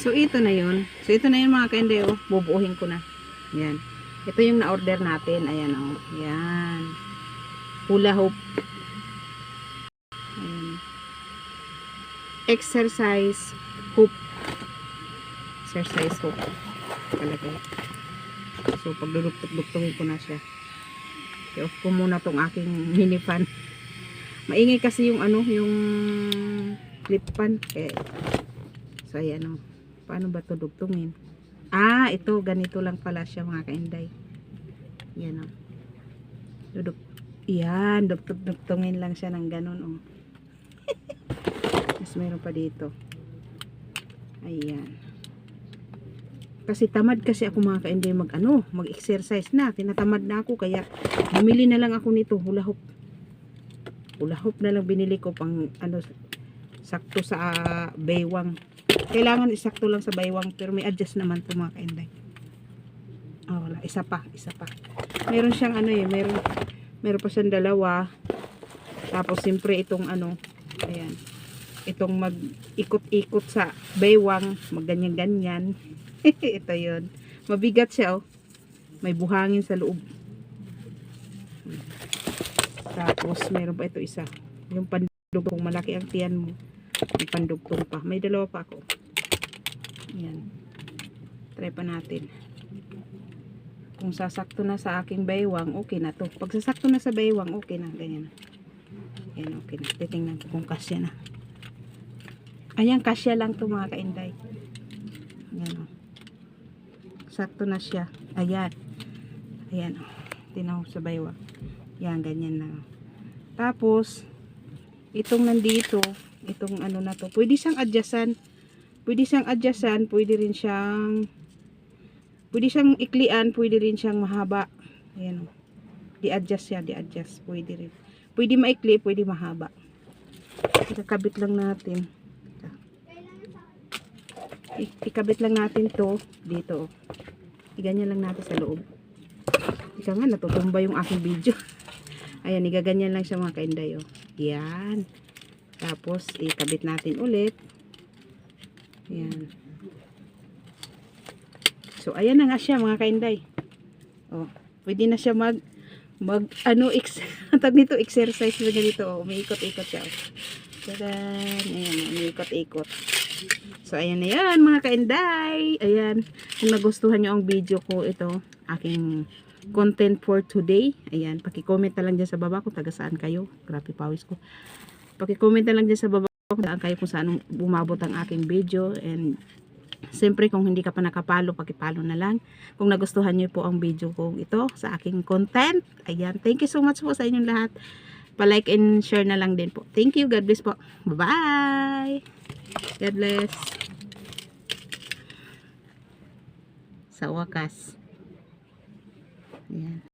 So, ito na yun. So, ito na yun mga kainday, oh. Bubuuhin ko na. Yan. Ito yung na-order natin. Ayan, oh. Yan. Hula hoop. Ayan. Exercise hoop. Exercise hoop. Palagay. So, pagduduktok-duktongin ko na siya. I-off ko muna tong aking mini fan. Maingay kasi yung ano, yung clip fan. Eh, so, ayan, oh. Paano ba to dugtungin? Ah, ito, ganito lang pala siya mga kainday. Yan o. Duduk. Yan, dugtug-dugtungin lang siya ng ganun o. Mas meron pa dito. Ayan. Kasi tamad kasi ako mga kainday mag ano, mag-exercise na. Tinatamad na ako kaya bumili na lang ako nito, hula hoop. Hula hoop na lang binili ko pang ano sakto sa baywang. Kailangan isakto lang sa baywang pero may adjust naman to mga kainday. Ah wala. Isa pa isa pa. Meron siyang ano eh meron meron pa siyang dalawa. Tapos siyempre itong ano ayan. Itong mag ikot-ikot sa baywang magganyan ganyan ito yon mabigat siya oh. May buhangin sa loob. Tapos meron pa ito isa. Yung pandugtong malaki ang tiyan mo may pandugtong pa. May dalawa pa ako. Yan try pa natin. Kung sasakto na sa aking baywang okay na to. Pag sasakto na sa baywang okay na. Ganyan. Na yan okay na. Titingnan ko kung kasya na. Ayan kasya lang to mga kainday. Yan o sakto na siya. Ayan. Ayan o tinaw sa baywang. Yan ganyan na. Tapos itong nandito itong ano na to. Pwede siyang adjustan. Pwede siyang adjustan pwede rin siyang pwede siyang iklian pwede rin siyang mahaba. Ayan o. Di-adjust siya di-adjust. Pwede rin. Pwede maikli pwede mahaba. Ikakabit lang natin. Ikabit lang natin to dito. Iganyan lang natin sa loob. Ika nga natutumba yung aking video. Ayan igaganyan lang siya mga kainday oh. yan tapos ikabit natin ulit yan so ayan na nga siya mga kainday oh, pwede na siya mag mag ano ex tag nito exercise na ganito oh, umiikot-ikot siya oh. Tadan! Ayan, umiikot-ikot. So, ayan na yan, mga kainday. Ayan, kung nagustuhan nyo ang video ko, ito, aking content for today. Ayan, pakicomment na lang dyan sa baba kung taga saan kayo. Grabe pawis ko. Pakicomment na lang dyan sa baba kung saan kayo kung saan bumabot ang aking video. And, Siyempre, kung hindi ka pa nakapalo, pakipalo na lang. Kung nagustuhan nyo po ang video ko ito sa aking content. Ayan, thank you so much po sa inyong lahat. Pa-like and share na lang din po. Thank you. God bless po. Bye-bye. God bless. Sa wakas. Ayan.